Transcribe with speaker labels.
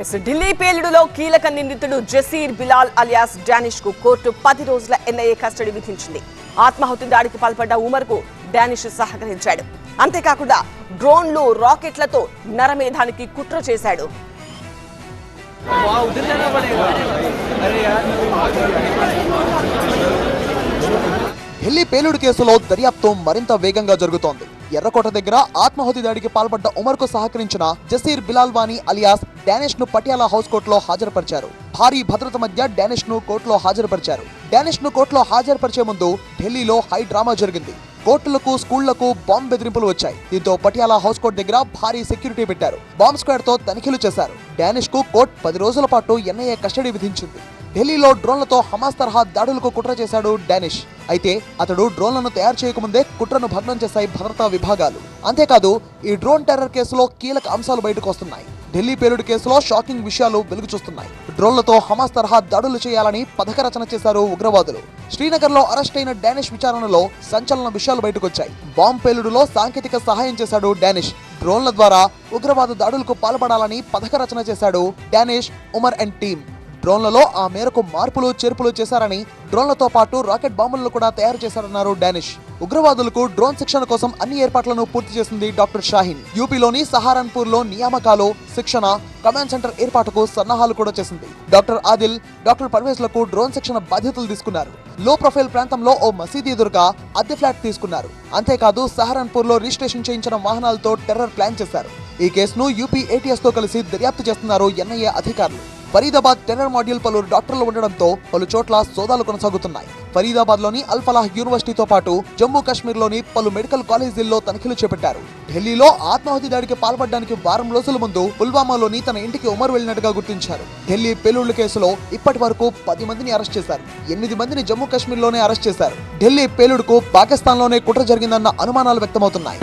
Speaker 1: Yes Delhi పేలుడులో కీలక నిందితుడు జసీర్ బిలాల్ అలియాస్ డానిష్కు కోర్టు పది రోజుల ఎన్ఐఏ కస్టడీ విధించింది. ఆత్మాహుతి దాడికి పాల్పడ్డ ఉమర్కు డానిష్ సహకరించాడు. అంతేకాకుండా డ్రోన్లు రాకెట్లతో నరమేధానికి కుట్ర చేశాడు.
Speaker 2: ఢిల్లీ పేలుడు కేసులో దర్యాప్తు మరింత వేగంగా జరుగుతోంది. ఎర్రకోట దగ్గర ఆత్మాహుతి దాడికి పాల్పడ్డ ఉమర్కు సహకరించిన జసీర్ బిలాల్ వానీ అలియాస్ డానిష్ను పటియాలా హౌస్ కోర్టులో హాజరుపరిచారు. భారీ భద్రత మధ్య డానిష్ను కోర్టులో హాజరుపరిచారు. డానిష్ను కోర్టులో హాజరుపరిచే ముందు ఢిల్లీలో హై డ్రామా జరిగింది. కోర్టులకు స్కూళ్ళకు బాంబు బెదిరింపులు వచ్చాయి. దీంతో పటియాలా హౌస్ కోర్టు దగ్గర భారీ సెక్యూరిటీ పెట్టారు. బాంబ్ స్క్వాడ్తో తనిఖీలు చేశారు. డానిష్కు కోర్టు పది రోజుల పాటు ఎన్ఐఏ కస్టడీ విధించింది. ఢిల్లీలో డ్రోన్లతో హమాస్ తరహా దాడులకు కుట్ర చేశాడు డానిష్. అయితే అతడు డ్రోన్లను తయారు చేయకముందే కుట్రను భగ్నం చేశాయి భద్రతా విభాగాలు. అంతేకాదు ఈ డ్రోన్ టెర్రర్ కేసులో కీలక అంశాలు బయటకు వస్తున్నాయి. ఢిల్లీ పేలుడు కేసులో షాకింగ్ విషయాలు వెలుగు చూస్తున్నాయి. డ్రోన్లతో హమాస్ తరహా దాడులు చేయాలని పథక రచన చేశారు ఉగ్రవాదులు. శ్రీనగర్లో అరెస్ట్ అయిన డానిష్ విచారణలో సంచలన విషయాలు బయటకొచ్చాయి. బాంబ్ పేలుడులో సాంకేతిక సహాయం చేశాడు డానిష్. డ్రోన్ల ద్వారా ఉగ్రవాద దాడులకు పాల్పడాలని పథక రచన చేశాడు డానిష్ ఉమర్ అండ్ టీమ్. డ్రోన్లలో ఆ మేరకు మార్పులు చేర్పులు చేశారని డ్రోన్లతో పాటు రాకెట్ బాంబులను కూడా తయారు చేశారన్నారు డానిష్. ఉగ్రవాదులకు డ్రోన్ శిక్షణ కోసం అన్ని ఏర్పాట్లను పూర్తి చేసింది డాక్టర్ షాహీన్. యూపీలోని సహారన్పూర్లో నియామకాలు శిక్షణ కమాండ్ సెంటర్ ఏర్పాటుకు సన్నాహాలు కూడా చేసింది. డాక్టర్ ఆదిల్ డాక్టర్ పర్వేజ్లకు డ్రోన్ శిక్షణ బాధ్యతలు తీసుకున్నారు. లో ప్రొఫైల్ ప్రాంతంలో ఓ మసీద్ ఎదురుగా అద్దె ఫ్లాట్ తీసుకున్నారు. అంతేకాదు సహారన్పూర్లో రిజిస్ట్రేషన్ చేయించిన వాహనాలతో టెర్రర్ ప్లాన్ చేశారు. ఈ కేసును యూపీ ఏటీఎస్తో కలిసి దర్యాప్తు చేస్తున్నారు ఎన్ఐఏ అధికారులు. ఫరీదాబాద్ టెర్రర్ మాడ్యూల్ పలువురు డాక్టర్లు ఉండడంతో పలు చోట్ల సోదాలు కొనసాగుతున్నాయి ఫరీదాబాద్లోని అల్ఫలాహ్ యూనివర్సిటీతో పాటు జమ్మూ కాశ్మీర్లోని పలు మెడికల్ కాలేజీల్లో తనిఖీలు చేపట్టారు ఢిల్లీలో ఆత్మాహుతి దాడికి పాల్పడడానికి వారం రోజుల ముందు పుల్వామాలోని తన ఇంటికి ఉమర్ వెళ్ళినట్టుగా గుర్తించారు ఢిల్లీ పేలుళ్ళ కేసులో ఇప్పటి వరకు పది మందిని అరెస్ట్ చేశారు ఎనిమిది మందిని జమ్మూ కాశ్మీర్లోనే అరెస్ట్ చేశారు ఢిల్లీ పేలుడుకు పాకిస్తాన్లోనే కుట్ర జరిగిందన్న అనుమానాలు వ్యక్తమవుతున్నాయి